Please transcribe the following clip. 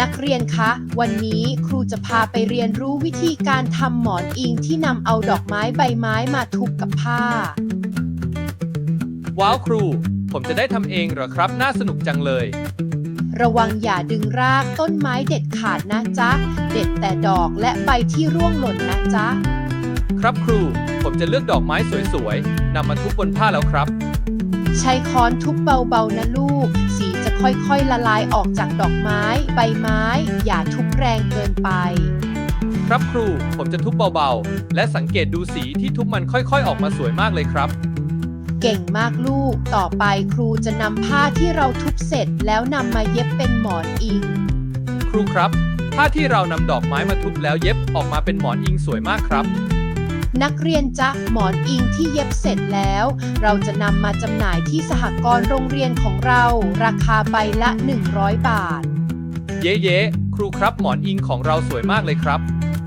นักเรียนคะ วันนี้ครูจะพาไปเรียนรู้วิธีการทำหมอนอิงที่นำเอาดอกไม้ใบไม้มาทุบกับผ้า ว้าวครู ผมจะได้ทำเองเหรอครับ น่าสนุกจังเลย ระวังอย่าดึงรากต้นไม้เด็ดขาดนะจ๊ะ เด็ดแต่ดอกและใบที่ร่วงหล่นนะจ๊ะ ครับครู ผมจะเลือกดอกไม้สวยๆนำมาทุบบนผ้าแล้วครับ ใช้ค้อนทุบเบาๆนะลูก สีจะ ค่อยๆ ละลายออกจากดอกไม้ ใบไม้ อย่าทุบแรงเกินไป ครับครู ผมจะทุบเบาๆ และสังเกตดูสีที่ทุบมันค่อยๆ ออกมาสวยมากเลยครับ เก่งมากลูก ต่อไปครูจะนำผ้าที่เราทุบเสร็จแล้วนำมาเย็บเป็นหมอนอิง ครูครับ ผ้าที่เรานำดอกไม้มาทุบแล้วเย็บออกมาเป็นหมอนอิงสวยมากครับ นักเรียนจ๊ะหมอนอิงที่เย็บเสร็จแล้ว เราจะนำมาจำหน่ายที่สหกรณ์โรงเรียนของเรา ราคาใบละ 100 บาท เย้เย้ครูครับหมอนอิงของเราสวยมากเลยครับ